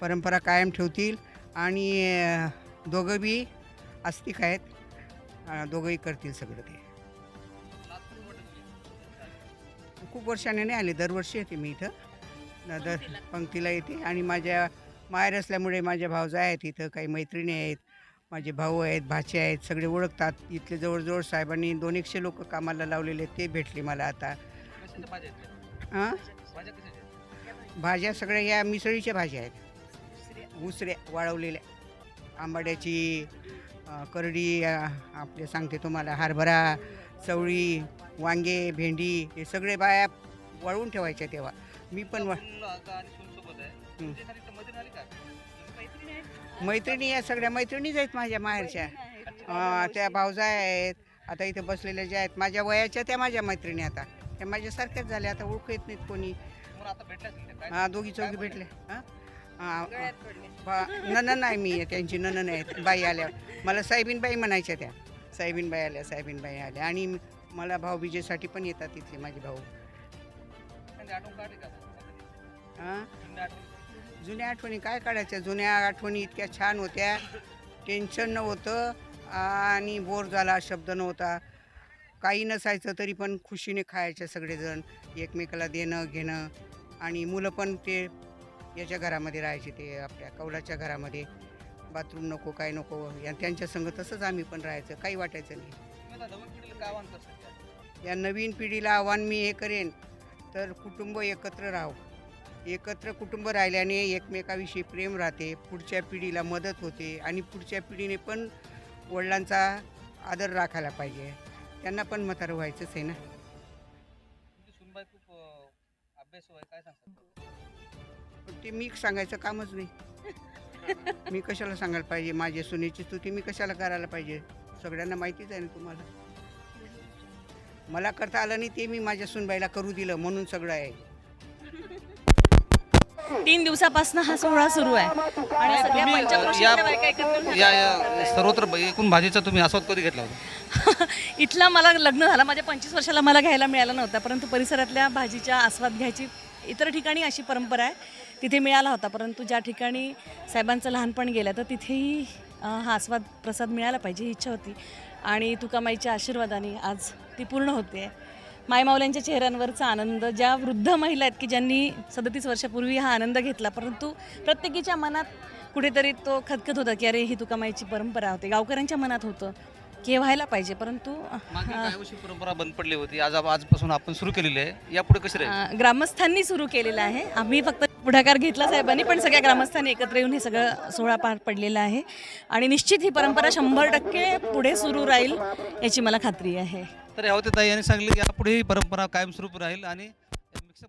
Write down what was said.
परंपरा कायम ठेवतील आणि अ, दोघं बी आस्तिक आहेत. दोघंही करतील सगळं ते. खूप वर्षाने नाही आले दरवर्षी येते मी इथं. दर पंक्तीला येते आणि माझ्या माहेर असल्यामुळे माझ्या भावजा आहेत इथं. काही मैत्रिणी आहेत माझे भाऊ आहेत भाचे आहेत सगळे ओळखतात. इथले जवळजवळ साहेबांनी दोन एकशे लोक कामाला लावलेले ते भेटले मला आता. हां भाज्या सगळ्या या मिसळीच्या भाज्या आहेत. उसऱ्या वाळवलेल्या आंबाड्याची करडी आपले सांगते तुम्हाला हरभरा चवळी वांगे भेंडी हे सगळे बाया वाळवून ठेवायच्या तेव्हा. मी पण वा. मैत्रिणी या सगळ्या मैत्रिणीच आहेत माझ्या माहेरच्या. त्या भावजा आहेत. आता इथे बसलेल्या ज्या आहेत माझ्या वयाच्या त्या माझ्या मैत्रिणी आता. त्या माझ्यासारख्याच झाल्या आता ओळखू येत नाहीत कोणी. हा दोघी चौघी भेटले हा? हा, ननन आहे मी त्यांची ननन आहेत बाई आल्या. मला साहेबीनबाई म्हणायच्या त्या. साहेबीनबाई आल्या साहेबीनबाई आल्या. आणि मला भाऊबीजेसाठी पण येतात तिथले माझे भाऊ. हा? जुन्या आठवणी? काय काढायच्या? जुन्या आठवणी इतक्या छान होत्या. टेन्शन नव्हतं आणि बोर झाला शब्द नव्हता. काही नसायचं तरी पण खुशीने खायचे सगळेजण. एकमेकाला देणं घेणं. आणि मुलं पण ते याच्या घरामध्ये राहायचे ते आपल्या कौलाच्या घरामध्ये. बाथरूम नको काय नको. या त्यांच्या संग तसंच आम्ही पण राहायचं काही वाटायचं नाही. या नवीन पिढीला आव्हान मी हे करेन तर कुटुंब एकत्र राहावं एकत्र कुटुंब राहिल्याने एकमेकाविषयी प्रेम राहते पुढच्या पिढीला मदत होते आणि पुढच्या पिढीने पण वडिलांचा आदर राखायला पाहिजे. त्यांना पण म्हातारं व्हायचंच आहे ना. पण ते मी सांगायचं कामच नाही. मी कशाला सांगायला पाहिजे? माझ्या सुनेची स्तुती मी कशाला करायला पाहिजे? सगळ्यांना माहितीच आहे ना तुम्हाला. मला करता आलं नाही ते मी माझ्या सुनबाईला करू दिलं म्हणून सगळं आहे. तीन दिवसापासून हा सोहळा सुरू आहे. आणि सगळ्या तुम्ही, पंचक्रोशीतल्या या- बायका एकत्र या या सर्वत्र ब- एकूण भाजीचा तुम्ही आस्वाद कधी घेतला होता? इथला मला लग्न झालं. माझ्या पंचवीस वर्षाला मला घ्यायला मिळाला नव्हता परंतु परिसरातल्या भाजीच्या आस्वाद घ्यायची इतर ठिकाणी अशी परंपरा आहे. तिथे मिळाला होता. परंतु ज्या ठिकाणी साहेबांचं लहानपण गेलं तर तिथेही हा आस्वाद प्रसाद मिळाला पाहिजे ही इच्छा होती. आणि तुकामाईच्या आशीर्वादाने आज ती पूर्ण होते. मायमावल्यांच्या चेहऱ्यांवरचा आनंद ज्या वृद्ध महिला आहेत की ज्यांनी सदतीस वर्षापूर्वी हा आनंद घेतला परंतु प्रत्येकीच्या मनात कुठेतरी तो खतखत होता की अरे ही तुकामाईची परंपरा होती. गावकऱ्यांच्या मनात होतं की व्हायला पाहिजे परंतु परंपरा बंद पडली होती. आज आजपासून आपण सुरू केलेली आहे. यापुढे कशी ग्रामस्थांनी सुरू केलेलं आहे. आम्ही फक्त पुढाकार घेतला साहेबांनी पण सगळ्या ग्रामस्थांनी एकत्र येऊन हे सगळं सोहळा पार पडलेला आहे. आणि निश्चित ही परंपरा शंभर टक्के पुढे सुरू राहील याची मला खात्री आहे. तर यावते ताई यांनी सांगितलं की यापुढे ही परंपरा कायमस्वरूपी राहील आणि मिक्स